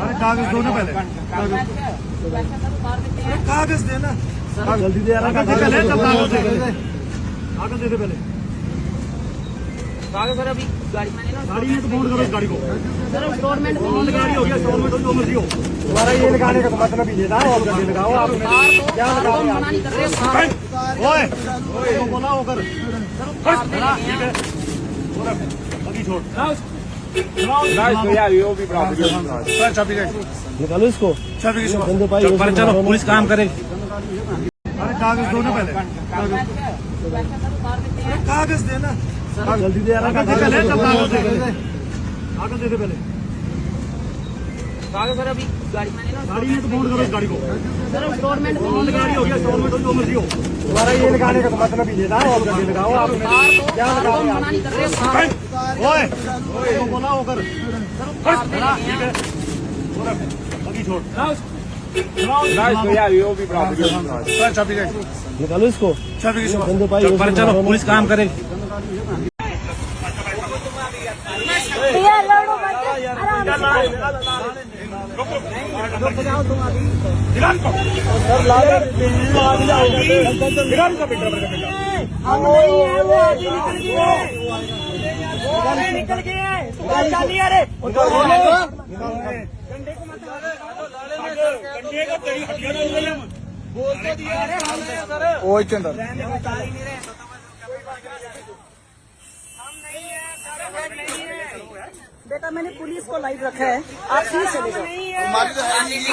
अरे कागज़ दो ना पहले। कागज़ अरे कागज़ दे ना। जल्दी दे यार कागज़ पहले कागज़ दे कागज़ दे दे पहले। कागज़ सर अभी गाड़ी गाड़ी में तो फ़ोन करो गाड़ी को। सर इंस्टॉलमेंट फ़ोन गाड़ी हो गया हो जो मर्ज़ी हो तुम्हारा ये लगाने का मतलब ही था और जल्दी लगाओ आप? क्या लगा रहे मना नहीं कर रहे ओए ओए। तो बोला होकर। ठीक है। बोला अभी छोड़। निकालो इसको। बंदे भाई चलो पुलिस काम करे। अरे कागज़ दो ना पहले। कागज़ अरे कागज़ दे ना। जल्दी दे यार कागज़ दे कागज़ दे। दे। पहले। कागज़ सर अभी गाड़ी गाड़ी में तो फ़ोन करो इस गाड़ी को। सर गाड़ी हो गया जो मर्ज़ी हो। तुम्हारा ये लगाने का मतलब ही था और लगाओ आप। क्या लगा ना होकर। अभी छोड़। निकालो इसको। चलो तो पुलिस काम करे। का। बेटा है निकल गए हैं। चाली अरे। कंडे को मत कंडे को तेरी हड्डियाँ तोड़ ले बोल तो दिया। अरे हम सर। ओए चंदन बता ही नहीं रहे। हम नहीं है। सारे नहीं है। बेटा मैंने पुलिस को लाइव रखा है। आप ही चले जाओ। हमारी तो है नहीं है।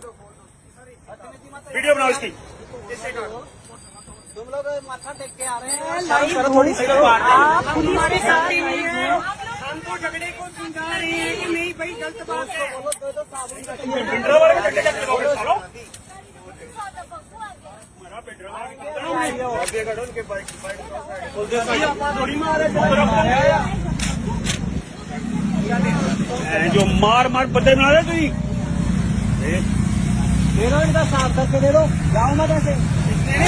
वीडियो बनाओ इसकी। तुम लोग माथा टेक के आ रहे हैं। लाइव थोड़ी सी आप पुलिस के साथ नहीं है। हमको झगड़े को समझा रहे हैं कि नहीं भाई गलत बात है। जो मार मार बंदे बना रहे तुम। दे दो इनका साफ करके दे दो जाओ मत ऐसे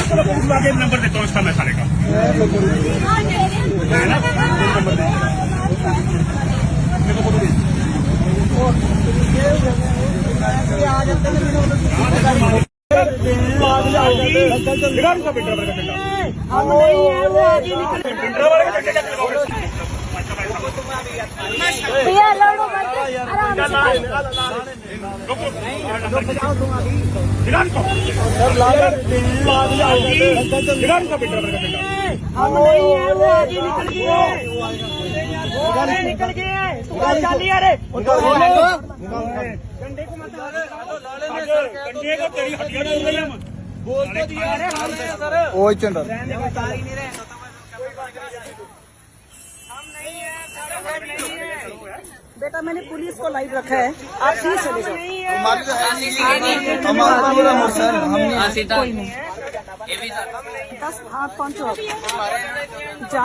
चलो पुलिस आगे नंबर देता हूँ इसका मैं साले का है ना हम नहीं है वो आगे निकल भैया लड़ो मत आराम से हम नहीं है वो आगे निकल गए वो आगे निकल गए वो चाली अरे बेटा मैंने पुलिस को लाइव रखा है। आप प्लीज़ चले जाओ। बस हाँ पहुंचो आप जा।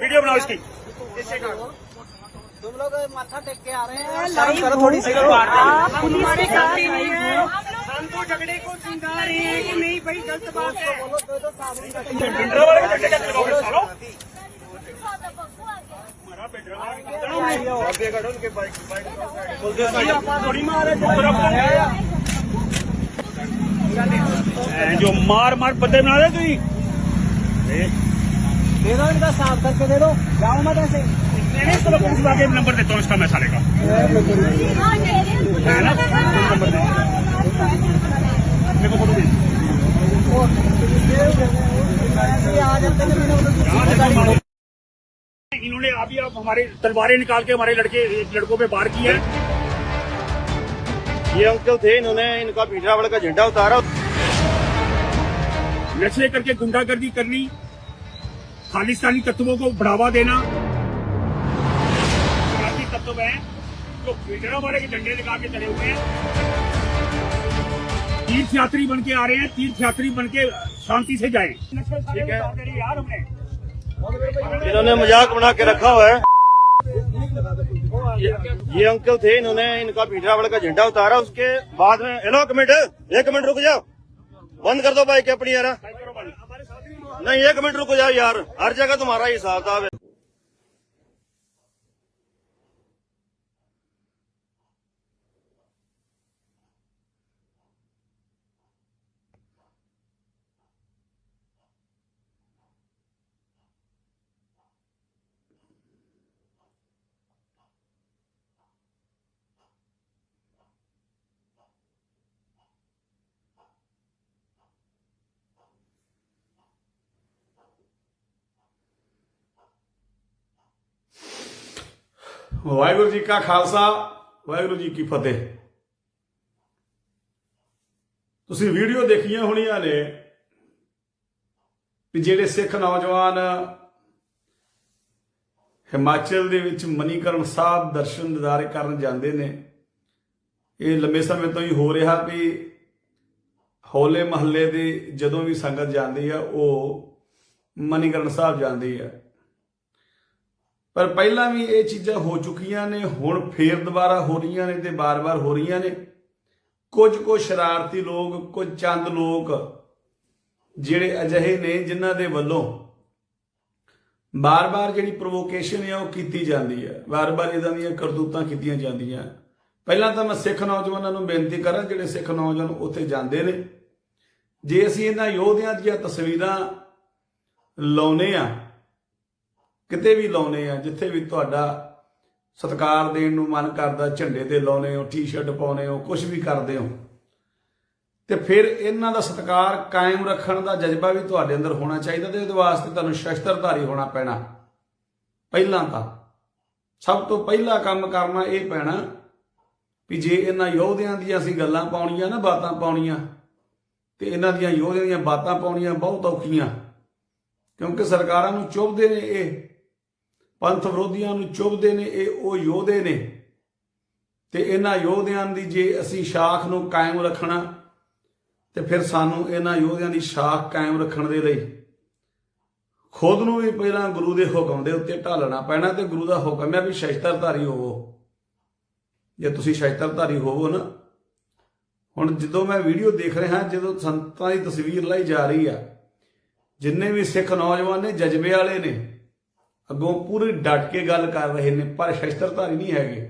वीडियो बनाओ इसकी। तुम लोग माथा टेक के आ रहे हैं। लाइव थोड़ी सी आप पुलिस के साथ नहीं है। हमको झगड़े को समझा रहे हैं कि नहीं भाई गलत बात है। जो मार मार बंदे बना रहे तुम दे दो इनका साफ़ करके दे दो जाओ मत ऐसे चलो पुलिस आगे नंबर देता हूँ इसका मैं साले का है ना इन्होंने अभी आप हमारे तलवारें निकाल के हमारे लड़के लड़कों पे वार किया है ये अंकल थे इन्होंने इनका पीठरावल का झंडा उतारा। नशे करके गुंडागर्दी करनी खालिस्तानी तत्वों को बढ़ावा देना। तत्व हैं जो के झंडे लगा के चले हुए हैं। तीर्थ यात्री बन के आ रहे हैं तीर्थ यात्री बन के शांति से जाए। ठीक है। यार हमने। इन्होंने मज़ाक बना के रखा हुआ है। ये, ये अंकल थे इन्होंने इनका पीठरावल का झंडा उतारा उसके बाद में हेलो एक मिनट एक मिनट रुक जाओ बंद कर दो बाइक अपनी यार नहीं एक मिनट रुको जाओ यार हर जगह तुम्हारा ही हिसाब किताब है ਵਾਹਿਗੁਰੂ ਜੀ ਕਾ ਖਾਲਸਾ, ਵਾਹਿਗੁਰੂ ਜੀ ਕੀ ਫਤਿਹ। ਤੁਸੀਂ ਵੀਡੀਓ ਦੇਖੀਆਂ ਹੋਣੀਆਂ ਨੇ ਵੀ ਜਿਹੜੇ ਸਿੱਖ ਨੌਜਵਾਨ ਹਿਮਾਚਲ ਦੇ ਵਿੱਚ ਮਨੀਕਰਨ ਸਾਹਿਬ ਦਰਸ਼ਨ ਦਿਦਾਰੇ ਕਰਨ ਜਾਂਦੇ ਨੇ, ਇਹ ਲੰਬੇ ਸਮੇਂ ਤੋਂ ਹੀ ਹੋ ਰਿਹਾ ਵੀ ਹੋਲੇ ਮਹੱਲੇ ਦੇ ਜਦੋਂ ਵੀ ਸੰਗਤ ਜਾਂਦੀ ਆ, ਉਹ ਮਨੀਕਰਨ ਸਾਹਿਬ ਜਾਂਦੀ ਆ। ਪਰ ਪਹਿਲਾਂ ਵੀ ਇਹ ਚੀਜ਼ਾਂ ਹੋ ਚੁੱਕੀਆਂ ਨੇ, ਹੁਣ ਫੇਰ ਦੁਬਾਰਾ ਹੋ ਰਹੀਆਂ ਨੇ ਤੇ ਬਾਰ-ਬਾਰ ਹੋ ਰਹੀਆਂ ਨੇ। ਕੁਝ ਕੁ ਸ਼ਰਾਰਤੀ ਲੋਕ, ਕੁਝ ਚੰਦ ਲੋਕ ਜਿਹੜੇ ਅਜਿਹੇ ਨੇ ਜਿਨ੍ਹਾਂ ਦੇ ਵੱਲੋਂ ਬਾਰ-ਬਾਰ ਜਿਹੜੀ ਪ੍ਰੋਵੋਕੇਸ਼ਨ ਹੈ ਉਹ ਕੀਤੀ ਜਾਂਦੀ ਹੈ ਬਾਰ-ਬਾਰ ਇਦਾਂ ਦੀਆਂ ਕਰਤੂਤਾਂ ਕੀਤੀਆਂ ਜਾਂਦੀਆਂ। ਪਹਿਲਾਂ ਤਾਂ ਮੈਂ ਸਿੱਖ ਨੌਜਵਾਨਾਂ ਨੂੰ ਬੇਨਤੀ ਕਰਾਂ, ਜਿਹੜੇ ਸਿੱਖ ਨੌਜਵਾਨ ਉੱਥੇ ਜਾਂਦੇ ਨੇ। ਜੇ ਅਸੀਂ ਇਹਨਾਂ ਯੋਧਿਆਂ ਦੀਆਂ ਤਸਵੀਰਾਂ ਲਾਉਨੇ ਆ ਕਿਤੇ ਵੀ ਲਾਉਨੇ ਆ, ਜਿੱਥੇ ਵੀ ਤੁਹਾਡਾ ਸਤਿਕਾਰ ਦੇਣ ਨੂੰ ਮਨ ਕਰਦਾ, ਝੰਡੇ ਤੇ ਲਾਉਨੇ ਹੋ ਟੀ-ਸ਼ਰਟ ਪਾਉਨੇ ਹੋ ਕੁਝ ਵੀ ਕਰਦੇ ਹੋ। ਤੇ ਫਿਰ ਇਹਨਾਂ ਦਾ ਸਤਿਕਾਰ ਕਾਇਮ ਰੱਖਣ ਦਾ ਜਜ਼ਬਾ ਵੀ ਤੁਹਾਡੇ ਅੰਦਰ ਹੋਣਾ ਚਾਹੀਦਾ ਤੇ ਉਹਦੇ ਵਾਸਤੇ ਤੁਹਾਨੂੰ ਸ਼ਸਤਰਧਾਰੀ ਹੋਣਾ ਪੈਣਾ। ਪਹਿਲਾਂ ਤਾਂ ਸਭ ਤੋਂ ਪਹਿਲਾ ਕੰਮ ਕਰਨਾ ਇਹ ਪੈਣਾ ਵੀ ਜੇ ਇਹਨਾਂ ਯੋਧਿਆਂ ਦੀਆਂ ਅਸੀਂ ਗੱਲਾਂ ਪਾਉਣੀਆਂ ਨਾ, ਬਾਤਾਂ ਪਾਉਣੀਆਂ, ਤੇ ਇਹਨਾਂ ਦੀਆਂ ਯੋਧਿਆਂ ਦੀਆਂ ਬਾਤਾਂ ਪਾਉਣੀਆਂ ਬਹੁਤ ਔਖੀਆਂ, ਕਿਉਂਕਿ ਸਰਕਾਰਾਂ ਨੂੰ ਚੁੱਭਦੇ ਨੇ ਇਹ। ਪੰਥ ਵਿਰੋਧੀਆਂ ਨੂੰ ਚੁੱਭਦੇ ਨੇ, ਇਹ ਉਹ ਯੋਧੇ ਨੇ। ਤੇ ਇਹਨਾਂ ਯੋਧਿਆਂ ਦੀ ਜੇ ਅਸੀਂ ਸ਼ਾਖ ਨੂੰ ਕਾਇਮ ਰੱਖਣਾ, ਤੇ ਫਿਰ ਸਾਨੂੰ ਇਹਨਾਂ ਯੋਧਿਆਂ ਦੀ ਸ਼ਾਖ ਕਾਇਮ ਰੱਖਣ ਦੇ ਲਈ ਖੁਦ ਨੂੰ ਵੀ ਪਹਿਲਾਂ ਗੁਰੂ ਦੇ ਹੁਕਮ ਦੇ ਉੱਤੇ ਢਾਲਣਾ ਪੈਣਾ ਤੇ ਗੁਰੂ ਦਾ ਹੁਕਮ ਹੈ ਵੀ ਸ਼ਸਤਰਧਾਰੀ ਹੋਵੋ। ਜੇ ਤੁਸੀਂ ਸ਼ਸਤਰਧਾਰੀ ਹੋਵੋ ਨਾ, ਹੁਣ ਜਦੋਂ ਮੈਂ ਵੀਡੀਓ ਦੇਖ ਰਿਹਾ, ਜਦੋਂ ਸੰਤਾਂ ਦੀ ਤਸਵੀਰ ਲਾਈ ਜਾ ਰਹੀ ਆ, ਜਿੰਨੇ ਵੀ ਸਿੱਖ ਨੌਜਵਾਨ ਨੇ, ਜਜ਼ਬੇ ਵਾਲੇ ਨੇ ਅੱਗੋਂ ਪੂਰੀ ਡਟ ਕੇ ਗੱਲ ਕਰ ਰਹੇ ਨੇ, ਪਰ ਸ਼ਸਤਰਧਾਰੀ ਨਹੀਂ ਹੈਗੇ।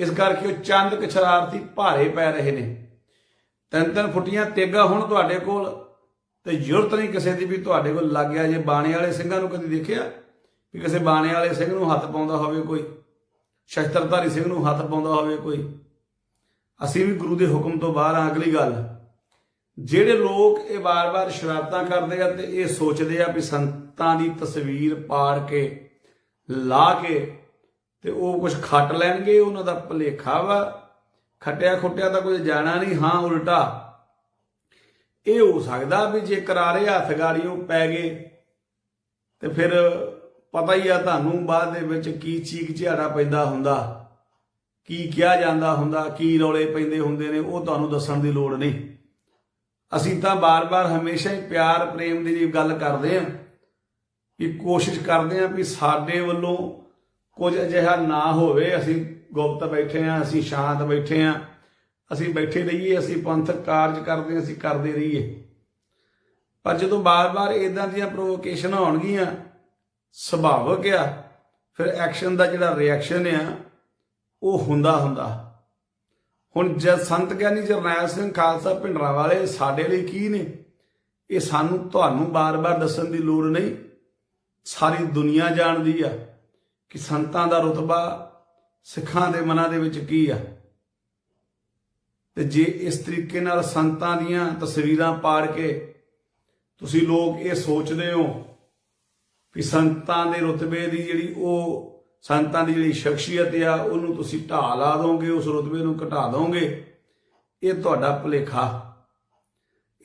ਇਸ ਕਰਕੇ ਉਹ ਚੰਦ ਕੁ ਸ਼ਰਾਰਤੀ ਭਾਰੇ ਪੈ ਰਹੇ ਨੇ। ਤਿੰਨ ਤਿੰਨ ਫੁੱਟੀਆਂ ਤੇਗਾ ਹੁਣ ਤੁਹਾਡੇ ਕੋਲ, ਤੇ ਜ਼ਰੂਰਤ ਨਹੀਂ ਕਿਸੇ ਦੀ ਵੀ ਤੁਹਾਡੇ ਕੋਲ ਲੱਗ ਗਿਆ। ਜੇ ਬਾਣੇ ਵਾਲੇ ਸਿੰਘਾਂ ਨੂੰ ਕਦੀ ਦੇਖਿਆ ਵੀ ਕਿਸੇ ਬਾਣੇ ਵਾਲੇ ਸਿੰਘ ਨੂੰ ਹੱਥ ਪਾਉਂਦਾ ਹੋਵੇ ਕੋਈ? ਸ਼ਸਤਰਧਾਰੀ ਸਿੰਘ ਨੂੰ ਹੱਥ ਪਾਉਂਦਾ ਹੋਵੇ ਕੋਈ? ਅਸੀਂ ਵੀ ਗੁਰੂ ਦੇ ਹੁਕਮ ਤੋਂ ਬਾਹਰ ਆ ਅਗਲੀ ਗੱਲ, ਜਿਹੜੇ ਲੋਕ ਇਹ ਵਾਰ-ਵਾਰ ਸ਼ਰਾਰਤਾਂ ਕਰਦੇ ਆ ਤੇ ਇਹ ਸੋਚਦੇ ਆ ਵੀ ਸੰਤ ਦੀ ਤਸਵੀਰ ਪਾੜ ਕੇ, ਲਾ ਕੇ ਤੇ ਉਹ ਕੁਝ ਖੱਟ ਲੈਣਗੇ, ਉਹਨਾਂ ਦਾ ਭਲੇਖਾ ਵਾ। ਖੱਟਿਆ ਖੁੱਟਿਆ ਤਾਂ ਕੁਝ ਜਾਣਾ ਨਹੀਂ, ਹਾਂ ਉਲਟਾ। ਇਹ ਹੋ ਸਕਦਾ ਵੀ ਜੇ ਕਰਾਰੇ ਹੱਥ ਗਾੜੀਆਂ ਪੈ ਗਏ, ਤੇ ਫਿਰ ਪਤਾ ਹੀ ਆ ਤੁਹਾਨੂੰ ਬਾਅਦ ਦੇ ਵਿੱਚ ਕੀ ਚੀਕ ਝਾੜਾ ਪੈਂਦਾ ਹੁੰਦਾ, ਕੀ ਕਿਹਾ ਜਾਂਦਾ ਹੁੰਦਾ, ਕੀ ਰੌਲੇ ਪੈਂਦੇ ਹੁੰਦੇ ਨੇ, ਉਹ ਤੁਹਾਨੂੰ ਦੱਸਣ ਦੀ ਲੋੜ ਨਹੀਂ। ਅਸੀਂ ਤਾਂ ਬਾਰ-ਬਾਰ ਹਮੇਸ਼ਾ ਹੀ ਪਿਆਰ, ਪ੍ਰੇਮ ਦੀ ਗੱਲ ਕਰਦੇ ਆਂ। ਕਿ ਕੋਸ਼ਿਸ਼ ਕਰਦੇ ਆਂ ਵੀ ਸਾਡੇ ਵੱਲੋਂ ਕੁਝ ਅਜਿਹਾ ਨਾ ਹੋਵੇ, ਅਸੀਂ ਗੁਪਤ ਬੈਠੇ ਆਂ ਅਸੀਂ ਸ਼ਾਂਤ ਬੈਠੇ ਆਂ ਅਸੀਂ ਬੈਠੇ ਰਹੀਏ, ਅਸੀਂ ਪੰਥਕ ਕਾਰਜ ਕਰਦੇ ਆਂ ਅਸੀਂ ਕਰਦੇ ਰਹੀਏ। ਪਰ ਜਦੋਂ ਬਾਰ-ਬਾਰ ਇਦਾਂ ਦੀਆਂ ਪ੍ਰੋਵੋਕੇਸ਼ਨ ਹੋਣਗੀਆਂ ਸੁਭਾਵਕ ਆ ਫਿਰ ਐਕਸ਼ਨ ਦਾ ਜਿਹੜਾ ਰਿਐਕਸ਼ਨ ਆ, ਉਹ ਹੁੰਦਾ ਹੁੰਦਾ। ਹੁਣ ਜਦ ਸੰਤ ਗਿਆਨੀ ਜਰਨੈਲ ਸਿੰਘ ਖਾਲਸਾ ਭਿੰਡਰਾਂ ਵਾਲੇ ਸਾਡੇ ਲਈ ਕੀ ਨੇ? ਇਹ ਸਾਨੂੰ ਤੁਹਾਨੂੰ ਬਾਰ-ਬਾਰ ਦੱਸਣ ਦੀ ਲੋੜ ਨਹੀਂ। ਸਾਰੀ ਦੁਨੀਆ ਜਾਣਦੀ ਆ ਕਿ ਸੰਤਾਂ ਦਾ ਰਤਬਾ ਸਿੱਖਾਂ ਦੇ ਮਨਾਂ ਦੇ ਵਿੱਚ ਕੀ ਆ। ਤੇ ਜੇ ਇਸ ਤਰੀਕੇ ਨਾਲ ਸੰਤਾਂ ਦੀਆਂ ਤਸਵੀਰਾਂ ਪਾੜ ਕੇ ਤੁਸੀਂ ਲੋਕ ਇਹ ਸੋਚਦੇ ਹੋ ਕਿ ਸੰਤਾਂ ਦੇ ਰੁਤਬੇ ਦੀ ਜਿਹੜੀ ਉਹ ਸੰਤਾਂ ਦੀ ਜਿਹੜੀ ਸ਼ਖਸੀਅਤ ਆ, ਉਹਨੂੰ ਤੁਸੀਂ ਢਾਹ ਲਾ ਦੋਗੇ, ਉਸ ਰੁਤਬੇ ਨੂੰ ਘਟਾ ਦੋਗੇ, ਇਹ ਤੁਹਾਡਾ ਭੁਲੇਖਾ।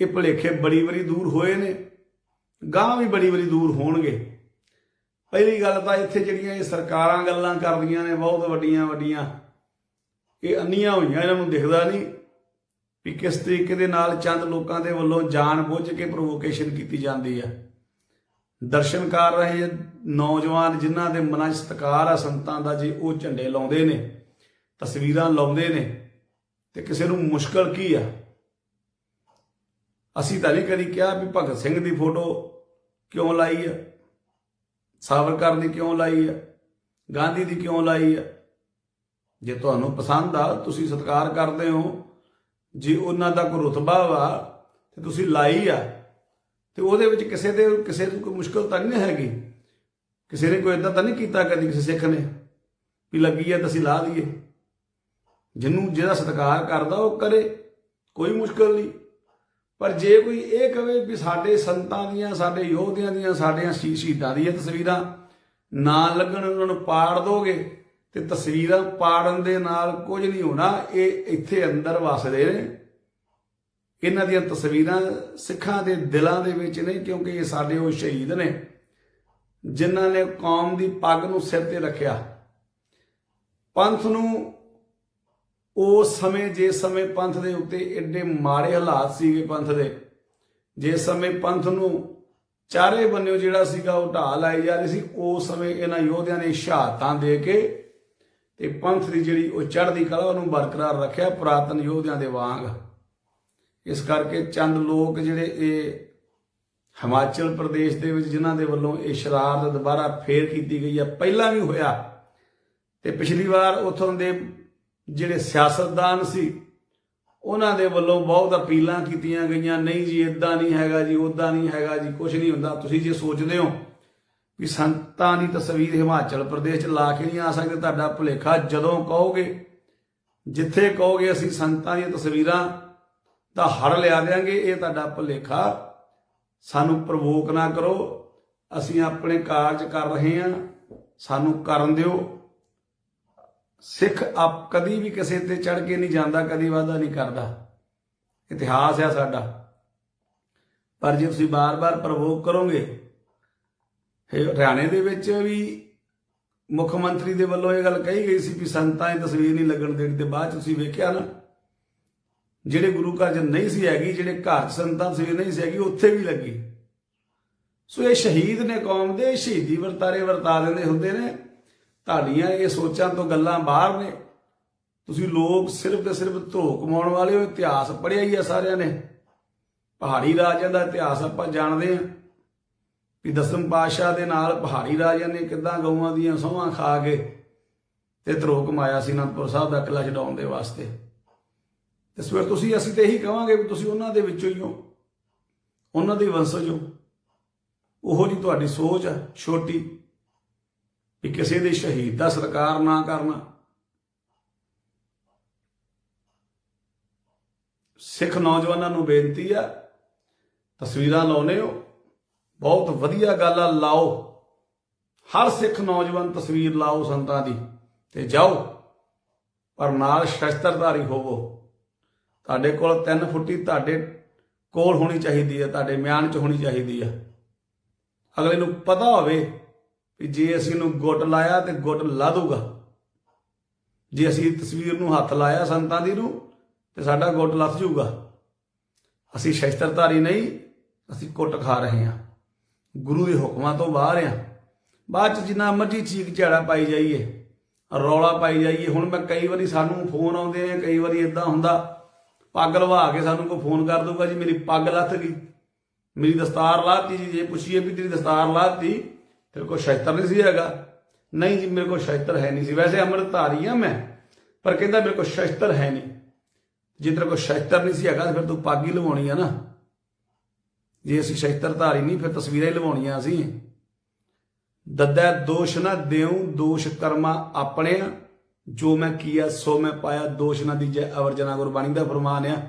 ਇਹ ਭੁਲੇਖੇ ਬੜੀ ਵਾਰੀ ਦੂਰ ਹੋਏ ਨੇ ਗਾਂ ਵੀ ਬੜੀ ਵਾਰੀ ਦੂਰ ਹੋਣਗੇ। ਪਹਿਲੀ ਗੱਲ ਤਾਂ ਇੱਥੇ ਜਿਹੜੀਆਂ ਇਹ ਸਰਕਾਰਾਂ ਗੱਲਾਂ ਕਰਦੀਆਂ ਨੇ, ਬਹੁਤ ਵੱਡੀਆਂ ਵੱਡੀਆਂ, ਇਹ ਅੰਨੀਆਂ ਹੋਈਆਂ, ਇਹਨਾਂ ਨੂੰ ਦਿਖਦਾ ਨਹੀਂ ਵੀ ਕਿਸ ਤਰੀਕੇ ਦੇ ਨਾਲ ਚੰਦ ਲੋਕਾਂ ਦੇ ਵੱਲੋਂ ਜਾਣ ਬੁੱਝ ਕੇ ਪ੍ਰੋਵੋਕੇਸ਼ਨ ਕੀਤੀ ਜਾਂਦੀ ਹੈ ਦਰਸ਼ਨ ਕਰ ਰਹੇ ਨੌਜਵਾਨ ਜਿਨ੍ਹਾਂ ਦੇ ਮਨਾਂ 'ਚ ਸਤਿਕਾਰ ਆ, ਸੰਤਾਂ ਦਾ ਜੇ ਉਹ ਝੰਡੇ ਲਾਉਂਦੇ ਨੇ, ਤਸਵੀਰਾਂ ਲਾਉਂਦੇ ਨੇ, ਤੇ ਕਿਸੇ ਨੂੰ ਮੁਸ਼ਕਲ ਕੀ ਆ? ਅਸੀਂ ਤਾਂ ਨਹੀਂ ਕਦੀ ਕਿਹਾ ਵੀ ਭਗਤ ਸਿੰਘ ਦੀ ਫੋਟੋ ਕਿਉਂ ਲਾਈ ਆ? ਸਾਵਰਕਰ ਦੀ ਕਿਉਂ ਲਾਈ ਆ ਗਾਂਧੀ ਦੀ ਕਿਉਂ ਲਾਈ ਆ ਜੇ ਤੁਹਾਨੂੰ ਪਸੰਦ ਆ, ਤੁਸੀਂ ਸਤਿਕਾਰ ਕਰਦੇ ਹੋ। ਜੇ ਉਹਨਾਂ ਦਾ ਕੋਈ ਰੁਤਬਾ ਵਾ, ਤੇ ਤੁਸੀਂ ਲਾਈ ਆ, ਤੇ ਉਹਦੇ ਵਿੱਚ ਕਿਸੇ ਦੇ, ਕਿਸੇ ਨੂੰ ਕੋਈ ਮੁਸ਼ਕਲ ਤਾਂ ਨਹੀਂ ਹੈਗੀ? ਕਿਸੇ ਨੇ ਕੋਈ ਇਦਾਂ ਤਾਂ ਨਹੀਂ ਕੀਤਾ ਕਦੀ ਕਿਸੇ ਸਿੱਖ ਨੇ? ਵੀ ਲੱਗੀ ਆ ਤਾਂ ਅਸੀਂ ਲਾ ਦਈਏ। ਜਿਹਨੂੰ, ਜਿਹਦਾ ਸਤਿਕਾਰ ਕਰਦਾ, ਉਹ ਕਰੇ। ਕੋਈ ਮੁਸ਼ਕਲ ਨਹੀਂ। ਪਰ ਜੇ ਕੋਈ ਇਹ ਕਵੇ ਵੀ ਸਾਡੇ ਸੰਤਾਂ ਦੀਆਂ, ਸਾਡੇ ਯੋਧਿਆਂ ਦੀਆਂ, ਸਾਡੀਆਂ ਸ਼ਹੀ- ਸ਼ਹੀਦਾਂ ਦੀਆਂ ਤਸਵੀਰਾਂ ਨਾ ਲੱਗਣ, ਉਹਨਾਂ ਨੂੰ ਪਾੜ ਦੋਗੇ ਤੇ ਤਸਵੀਰਾਂ ਪਾੜਨ ਦੇ ਨਾਲ ਕੁਝ ਨਹੀਂ ਹੋਣਾ, ਇਹ ਇੱਥੇ ਅੰਦਰ ਵਸਦੇ ਨੇ। ਇਹਨਾਂ ਦੀਆਂ ਤਸਵੀਰਾਂ ਸਿੱਖਾਂ ਦੇ ਦਿਲਾਂ ਦੇ ਵਿੱਚ ਨੇ, ਕਿਉਂਕਿ ਇਹ ਸਾਡੇ ਉਹ ਸ਼ਹੀਦ ਨੇ, ਜਿਨ੍ਹਾਂ ਨੇ ਕੌਮ ਦੀ ਪੱਗ ਨੂੰ ਸਿਰ ਤੇ ਰੱਖਿਆ। ਪੰਥ ਨੂੰ ਉਸ ਸਮੇਂ ਜਿਸ ਸਮੇਂ ਪੰਥ ਦੇ ਉੱਤੇ ਐਡੇ ਮਾੜੇ ਹਾਲਾਤ ਸੀਗੇ ਪੰਥ ਦੇ ਜਿਸ ਸਮੇਂ ਪੰਥ ਨੂੰ ਚਾਰੇ ਬੰਨਿਓ ਜਿਹੜਾ ਸੀਗਾ ਉਹ ਢਾਹ ਲਾਈ ਜਾ ਰਹੀ ਸੀ ਉਸ ਸਮੇਂ ਇਹਨਾਂ ਯੋਧਿਆਂ ਨੇ ਸ਼ਹਾਦਤਾਂ ਦੇ ਕੇ ਤੇ ਪੰਥ ਦੀ ਜਿਹੜੀ ਉਹ ਚੜ੍ਹਦੀ ਕਲਾ ਉਹਨੂੰ ਬਰਕਰਾਰ ਰੱਖਿਆ ਪੁਰਾਤਨ ਯੋਧਿਆਂ ਦੇ ਵਾਂਗ। ਇਸ ਕਰਕੇ ਚੰਦ ਲੋਕ ਜਿਹੜੇ ਇਹ ਹਿਮਾਚਲ ਪ੍ਰਦੇਸ਼ ਦੇ ਵਿੱਚ ਜਿਨ੍ਹਾਂ ਦੇ ਵੱਲੋਂ ਇਹ ਸ਼ਰਾਰਤ ਦੁਬਾਰਾ ਫੇਰ ਕੀਤੀ ਗਈ ਹੈ ਪਹਿਲਾਂ ਵੀ ਹੋਇਆ ਤੇ ਪਿਛਲੀ ਵਾਰ ਉਥੋਂ ਦੇ ਜਿਹੜੇ ਸਿਆਸਤਦਾਨ ਸੀ, ਉਹਨਾਂ ਦੇ ਵੱਲੋਂ ਬਹੁਤ ਅਪੀਲਾਂ ਕੀਤੀਆਂ ਗਈਆਂ, ਨਹੀਂ ਜੀ ਇਦਾਂ ਨਹੀਂ ਹੈਗਾ ਜੀ ਉਦਾਂ ਨਹੀਂ ਹੈਗਾ ਜੀ ਕੁਝ ਨਹੀਂ ਹੁੰਦਾ। ਤੁਸੀਂ ਜੇ ਸੋਚਦੇ ਹੋ ਵੀ ਸੰਤਾਂ ਦੀ ਤਸਵੀਰ ਹਿਮਾਚਲ ਪ੍ਰਦੇਸ਼ ਚ ਲਾ ਕੇ ਨਹੀਂ ਆ ਸਕਦੇ, ਤੁਹਾਡਾ ਭੁਲੇਖਾ ਜਦੋਂ ਕਹੋਗੇ, ਜਿੱਥੇ ਕਹੋਗੇ ਅਸੀਂ ਸੰਤਾਂ ਦੀਆਂ ਤਸਵੀਰਾਂ ਤਾਂ ਹੜ ਲਿਆ ਦੇਾਂਗੇ ਇਹ ਤੁਹਾਡਾ ਭੁਲੇਖਾ। ਸਾਨੂੰ ਪ੍ਰਵੋਕ ਨਾ ਕਰੋ, ਅਸੀਂ ਆਪਣੇ ਕਾਰਜ ਕਰ ਰਹੇ ਹਾਂ, ਸਾਨੂੰ ਕਰਨ ਦਿਓ। ਸਿੱਖ ਆਪ ਕਦੀ ਵੀ ਕਿਸੇ ਤੇ ਚੜ ਕੇ ਨਹੀਂ ਜਾਂਦਾ, ਕਦੀ ਵਾਦਾ ਨਹੀਂ ਕਰਦਾ। ਇਤਿਹਾਸ ਹੈ ਸਾਡਾ। ਪਰ ਜੇ ਤੁਸੀਂ ਬਾਰ-ਬਾਰ ਪ੍ਰਵੋਕ ਕਰੋਗੇ ਹਰਿਆਣੇ ਦੇ ਵਿੱਚ ਵੀ ਮੁੱਖ ਮੰਤਰੀ ਦੇ ਵੱਲੋਂ ਇਹ ਗੱਲ ਕਹੀ ਗਈ ਸੀ ਵੀ ਸੰਤਾਂ ਦੀ ਤਸਵੀਰ ਨਹੀਂ ਲੱਗਣ ਦੇਣੀ ਤੇ ਬਾਅਦ ਚ ਤੁਸੀਂ ਵੇਖਿਆ ਨਾ, ਜਿਹੜੇ ਗੁਰੂ ਘਰ 'ਚ ਨਹੀਂ ਸੀ ਹੈਗੀ, ਜਿਹੜੇ ਘਰ 'ਚ ਸੰਤਾਂ ਦੀ ਤਸਵੀਰ ਨਹੀਂ ਸੀ ਹੈਗੀ, ਉੱਥੇ ਵੀ ਲੱਗੀ। ਸੋ ਇਹ ਸ਼ਹੀਦ ਨੇ ਕੌਮ ਦੇ, ਸ਼ਹੀਦੀ ਵਰਤਾਰੇ ਵਰਤਾ ਦਿੰਦੇ ਹੁੰਦੇ ਨੇ। ਤੁਹਾਡੀਆਂ ਇਹ ਸੋਚਾਂ ਤੋਂ ਗੱਲਾਂ ਬਾਹਰ ਨੇ। ਤੁਸੀਂ ਲੋਕ ਸਿਰਫ ਤੇ ਸਿਰਫ ਧੋ ਕਮਾਉਣ ਵਾਲੇ ਹੋ, ਇਤਿਹਾਸ ਪੜ੍ਹਿਆ ਹੀ ਆ ਸਾਰਿਆਂ ਨੇ। ਪਹਾੜੀ ਰਾਜਿਆਂ ਦਾ ਇਤਿਹਾਸ ਆਪਾਂ ਜਾਣਦੇ ਹਾਂ ਵੀ ਦਸਮ ਪਾਤਸ਼ਾਹ ਦੇ ਨਾਲ ਪਹਾੜੀ ਰਾਜਿਆਂ ਨੇ ਕਿੱਦਾਂ ਗਊਆਂ ਦੀਆਂ ਸੋਹਾਂ ਖਾ ਕੇ ਤੇ ਧਰੋ ਕਮਾਇਆ ਸੀ ਅਨੰਦਪੁਰ ਸਾਹਿਬ ਦਾ ਕਿਲਾ ਛਡਾਉਣ ਦੇ ਵਾਸਤੇ। ਤੇ ਸਵੇਰ ਤੁਸੀਂ ਅਸੀਂ ਤੇ ਇਹੀ ਕਹਾਂਗੇ ਵੀ ਤੁਸੀਂ ਉਹਨਾਂ ਦੇ ਵਿੱਚੋਂ ਹੀ ਹੋ। ਉਹਨਾਂ ਦੇ ਵੰਸ਼ਜ ਹੋ। ਉਹੋ ਜੀ ਤੁਹਾਡੀ ਸੋਚ ਆ, ਛੋਟੀ। ਵੀ ਕਿਸੇ ਦੇ ਸ਼ਹੀਦ ਦਾ ਸਤਿਕਾਰ ਨਾ ਕਰਨਾ। ਸਿੱਖ ਨੌਜਵਾਨਾਂ ਨੂੰ ਬੇਨਤੀ ਆ, ਤਸਵੀਰਾਂ ਲਾਉਨੇ ਹੋ। ਬਹੁਤ ਵਧੀਆ ਗੱਲ ਆ, ਲਾਓ। ਹਰ ਸਿੱਖ ਨੌਜਵਾਨ ਤਸਵੀਰ ਲਾਓ ਸੰਤਾਂ ਦੀ ਤੇ ਜਾਓ। ਪਰ ਨਾਲ ਸ਼ਸਤਰਧਾਰੀ ਹੋਵੋ। ਤੁਹਾਡੇ ਕੋਲ 3 ਫੁੱਟੀ ਤੁਹਾਡੇ ਕੋਲ ਹੋਣੀ ਚਾਹੀਦੀ ਹੈ ਤੁਹਾਡੇ ਮਿਆਨ 'ਚ ਹੋਣੀ ਚਾਹੀਦੀ ਹੈ ਅਗਲੇ ਨੂੰ ਪਤਾ ਹੋਵੇ ਵੀ ਜੇ ਅਸੀਂ ਨੂੰ ਗੁੱਟ ਲਾਇਆ ਤੇ ਗੁੱਟ ਲਾ ਦੂਗਾ ਜੇ ਅਸੀਂ ਤਸਵੀਰ ਨੂੰ ਹੱਥ ਲਾਇਆ ਸੰਤਾਂ ਦੀ ਨੂੰ, ਤੇ ਸਾਡਾ ਗੁੱਟ ਲੱਥ ਜਾਊਗਾ। ਅਸੀਂ ਸ਼ਸਤਰਧਾਰੀ ਨਹੀਂ, ਅਸੀਂ ਕੁੱਟ ਖਾ ਰਹੇ ਹਾਂ। ਗੁਰੂ ਦੇ ਹੁਕਮਾਂ ਤੋਂ ਬਾਹਰ ਆ ਬਾਅਦ ਚ ਜਿੰਨਾ ਮਰਜ਼ੀ ਚੀਕ ਝਾੜਾ ਪਾਈ ਜਾਈਏ, ਰੌਲਾ ਪਾਈ ਜਾਈਏ। ਹੁਣ ਮੈਂ ਕਈ ਵਾਰੀ ਸਾਨੂੰ ਫੋਨ ਆਉਂਦੇ ਨੇ, ਕਈ ਵਾਰੀ ਇਦਾਂ ਹੁੰਦਾ, ਪੱਗ ਲਵਾ ਕੇ ਸਾਨੂੰ ਕੋਈ ਫੋਨ ਕਰ ਦੂਗਾ ਜੀ ਮੇਰੀ ਪੱਗ ਲੱਥ ਗਈ। ਮੇਰੀ ਦਸਤਾਰ ਲਾਤੀ ਜੀ, ਜੇ ਪੁੱਛੀਏ ਵੀ ਤੇਰੀ ਦਸਤਾਰ ਲਾਤੀ ਤੇਰੇ ਕੋਲ ਸ਼ਸਤਰ ਨਹੀਂ ਸੀ ਹੈਗਾ। ਨਹੀਂ ਜੀ, ਮੇਰੇ ਕੋਲ ਸ਼ੈਤਰ ਹੈ ਨਹੀਂ ਸੀ। ਵੈਸੇ ਅੰਮ੍ਰਿਤਧਾਰੀ ਆ ਮੈਂ, ਪਰ ਕਹਿੰਦਾ ਮੇਰੇ ਕੋਲ ਸ਼ਸਤਰ ਹੈ ਨਹੀਂ। ਜੇ ਤੇਰੇ ਕੋਲ ਸ਼ਸਤਰ ਨਹੀਂ ਸੀ ਹੈਗਾ ਫਿਰ ਤੂੰ ਪੱਗ ਹੀ ਲਵਾਉਣੀ ਆ ਨਾ। ਜੇ ਅਸੀਂ ਸ਼ਸਤਰ ਧਾਰੀ ਨਹੀਂ, ਫਿਰ ਤਸਵੀਰਾਂ ਹੀ ਲਵਾਉਣੀਆਂ ਅਸੀਂ। ਦੱਦਾ ਦੋਸ਼ ਨਾ ਦਿਉ ਦੋਸ਼ ਕਰਮਾ ਆਪਣੇ ਜੋ ਮੈਂ ਕੀਆ, ਸੋ ਮੈਂ ਪਾਇਆ। ਦੋਸ਼ ਨਾ ਦੀਜੈ, ਅਵਰ ਜਨਾ ਗੁਰਬਾਣੀ ਦਾ ਫਰਮਾਨ ਆ।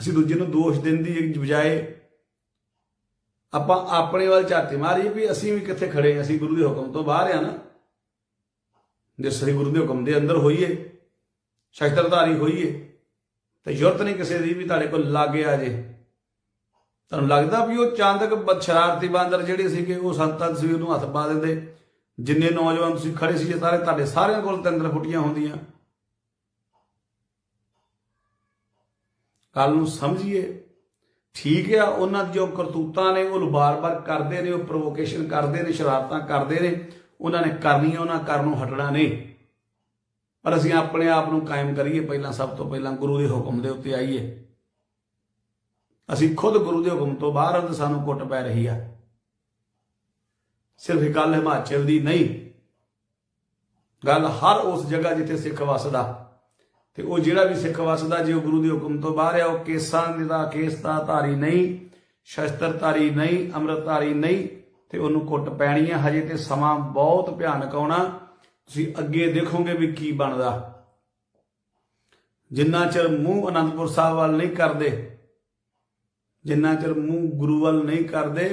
ਅਸੀਂ ਦੂਜੇ ਨੂੰ ਦੋਸ਼ ਦੇਣ ਦੀ ਬਜਾਏ ਆਪਾਂ ਆਪਣੇ ਵੱਲ ਝਾਤੀ ਮਾਰੀਏ ਵੀ ਅਸੀਂ ਵੀ ਕਿੱਥੇ ਖੜੇ ਅਸੀਂ ਗੁਰੂ ਦੇ ਹੁਕਮ ਤੋਂ ਬਾਹਰ ਆ ਨਾ। ਜੇ ਸ੍ਰੀ ਗੁਰੂ ਦੇ ਹੁਕਮ ਦੇ ਅੰਦਰ ਹੋਈਏ ਸ਼ਸਤਰਧਾਰੀ ਹੋਈਏ, ਤੇ ਜ਼ਰੂਰਤ ਨਹੀਂ ਕਿਸੇ ਦੀ ਵੀ ਤੁਹਾਡੇ ਕੋਲ ਲੱਗ ਆ ਜੇ। ਤੁਹਾਨੂੰ ਲੱਗਦਾ ਵੀ ਉਹ ਚਾਂਦਕ ਬ- ਸ਼ਰਾਰਤੀ ਬਾਂਦਰ ਜਿਹੜੇ ਸੀਗੇ, ਉਹ ਸੰਤਾਂ ਦੀ ਤਸਵੀਰ ਨੂੰ ਹੱਥ ਪਾ ਦਿੰਦੇ। ਜਿੰਨੇ ਨੌਜਵਾਨ ਤੁਸੀਂ ਖੜੇ ਸੀ ਸਾਰੇ ਤੁਹਾਡੇ ਸਾਰਿਆਂ ਕੋਲ ਤਿੰਦਰ ਫੁੱਟੀਆਂ ਹੁੰਦੀਆਂ। ਕੱਲ ਨੂੰ ਸਮਝੀਏ ਠੀਕ ਆ, ਉਹਨਾਂ ਦੀ ਜੋ ਕਰਤੂਤਾਂ ਨੇ, ਉਹ ਬਾਰ-ਬਾਰ ਕਰਦੇ ਨੇ, ਉਹ ਪ੍ਰੋਵੋਕੇਸ਼ਨ ਕਰਦੇ ਨੇ, ਸ਼ਰਾਰਤਾਂ ਕਰਦੇ ਨੇ, ਉਹਨਾਂ ਨੇ ਕਰਨੀਆਂ, ਉਹਨਾਂ ਕਰਨੋਂ ਹਟਣਾ ਨਹੀਂ। ਪਰ ਅਸੀਂ ਆਪਣੇ ਆਪ ਨੂੰ ਕਾਇਮ ਕਰੀਏ, ਪਹਿਲਾਂ ਸਭ ਤੋਂ ਪਹਿਲਾਂ ਗੁਰੂ ਦੇ ਹੁਕਮ ਦੇ ਉੱਤੇ ਆਈਏ। ਅਸੀਂ ਖੁਦ ਗੁਰੂ ਦੇ ਹੁਕਮ ਤੋਂ ਬਾਹਰ ਹਾਂ ਸਾਨੂੰ ਕੁੱਟ ਪੈ ਰਹੀ ਆ। ਸਿਰਫ ਇਹ ਗੱਲ ਹਿਮਾਚਲ ਦੀ ਨਹੀਂ, ਗੱਲ ਹਰ ਉਸ ਜਗ੍ਹਾ ਜਿੱਥੇ ਸਿੱਖ ਵਸਦਾ। ਤੇ ਉਹ ਜਿਹੜਾ ਵੀ ਸਿੱਖ ਵਸਦਾ ਜੇ ਉਹ ਗੁਰੂ ਦੇ ਹੁਕਮ ਤੋਂ ਬਾਹਰ ਆ, ਉਹ ਕੇਸਾਂ ਦਾ ਕੇਸ ਦਾ ਧਾਰੀ ਨਹੀਂ ਸ਼ਸਤਰ ਧਾਰੀ ਨਹੀਂ ਅੰਮ੍ਰਿਤ ਧਾਰੀ ਨਹੀਂ, ਤੇ ਉਹਨੂੰ ਕੁੱਟ ਪੈਣੀ ਹੈ ਹਜੇ ਤੇ ਸਮਾਂ ਬਹੁਤ ਭਿਆਨਕ ਆਉਣਾ। ਤੁਸੀਂ ਅੱਗੇ ਦੇਖੋਗੇ ਵੀ ਕੀ ਬਣਦਾ। ਜਿੰਨਾ ਚਿਰ ਮੂੰਹ ਅਨੰਦਪੁਰ ਸਾਹਿਬ ਵੱਲ ਨਹੀਂ ਕਰਦੇ, ਜਿੰਨਾ ਚਿਰ ਮੂੰਹ ਗੁਰੂ ਵੱਲ ਨਹੀਂ ਕਰਦੇ,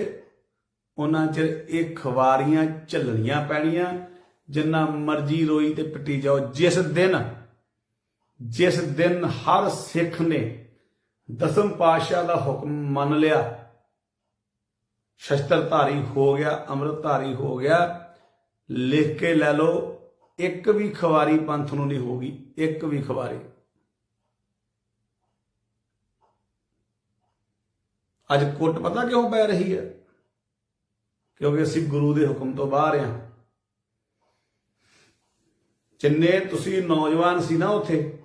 ਉਹਨਾਂ ਚਿਰ ਇਹ ਖਵਾਰੀਆਂ ਝੱਲਣੀਆਂ ਪੈਣੀਆਂ। ਜਿੰਨਾ ਮਰਜ਼ੀ ਰੋਈ ਤੇ ਪਿੱਟੀ ਜਾਓ, ਜਿਸ ਦਿਨ ਜਿਸ ਦਿਨ ਹਰ ਸਿੱਖ ਨੇ ਦਸਮ ਪਾਤਸ਼ਾਹ ਦਾ ਹੁਕਮ ਮੰਨ ਲਿਆ, ਸ਼ਸਤਰਧਾਰੀ ਹੋ ਗਿਆ, ਅੰਮ੍ਰਿਤਧਾਰੀ ਹੋ ਗਿਆ, ਲਿਖ ਕੇ ਲੈ ਲਓ, ਇੱਕ ਵੀ ਖਵਾਰੀ ਪੰਥ ਨੂੰ ਨਹੀਂ ਹੋਗੀ ਇੱਕ ਵੀ ਖਵਾਰੀ। ਅੱਜ ਕੁੱਟ ਪਤਾ ਕਿਉਂ ਪੈ ਰਹੀ ਹੈ? ਕਿਉਂਕਿ ਅਸੀਂ ਗੁਰੂ ਦੇ ਹੁਕਮ ਤੋਂ ਬਾਹਰ ਹਾਂ। ਜਿੰਨੇ ਤੁਸੀਂ ਨੌਜਵਾਨ ਸੀ ਨਾ ਉੱਥੇ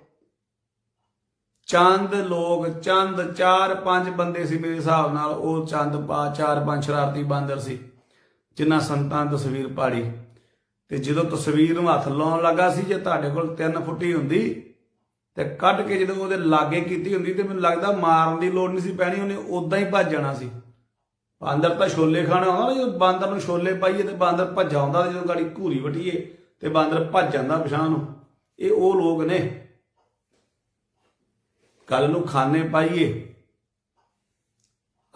ਚੰਦ ਲੋਕ, ਚੰਦ ਚਾਰ ਪੰਜ ਬੰਦੇ ਸੀ ਮੇਰੇ ਹਿਸਾਬ ਨਾਲ, ਉਹ ਚੰਦ ਪਾ ਚਾਰ ਪੰਜ ਸ਼ਰਾਰਤੀ ਬਾਂਦਰ ਸੀ, ਜਿਨ੍ਹਾਂ ਸੰਤਾਂ ਤਸਵੀਰ ਪਾੜੀ। ਤੇ ਜਦੋਂ ਤਸਵੀਰ ਨੂੰ ਹੱਥ ਲਾਉਣ ਲੱਗਾ ਸੀ, ਜੇ ਤੁਹਾਡੇ ਕੋਲ 3 ਫੁੱਟੀ ਹੁੰਦੀ, ਤੇ ਕੱਢ ਕੇ ਜਦੋਂ ਉਹਦੇ ਲਾਗੇ ਕੀਤੀ ਹੁੰਦੀ, ਤੇ ਮੈਨੂੰ ਲੱਗਦਾ ਮਾਰਨ ਦੀ ਲੋੜ ਨਹੀਂ ਸੀ ਪੈਣੀ, ਉਹਨੇ ਉਦਾਂ ਹੀ ਭੱਜ ਜਾਣਾ ਸੀ। ਬਾਂਦਰ ਤਾਂ ਛੋਲੇ ਖਾਣਾ ਹੁੰਦਾ ਜਦੋਂ ਬਾਂਦਰ ਨੂੰ ਛੋਲੇ ਪਾਈਏ ਤੇ ਬਾਂਦਰ ਭੱਜ ਆਉਂਦਾ ਤੇ ਜਦੋਂ ਗਾੜੀ ਘੂਰੀ ਵਟੀਏ ਤੇ ਬਾਂਦਰ ਭੱਜ ਜਾਂਦਾ ਪਛਾਣ ਨੂੰ। ਇਹ ਉਹ ਲੋਕ ਨੇ। ਕੱਲ ਨੂੰ ਖਾਣੇ ਪਾਈਏ।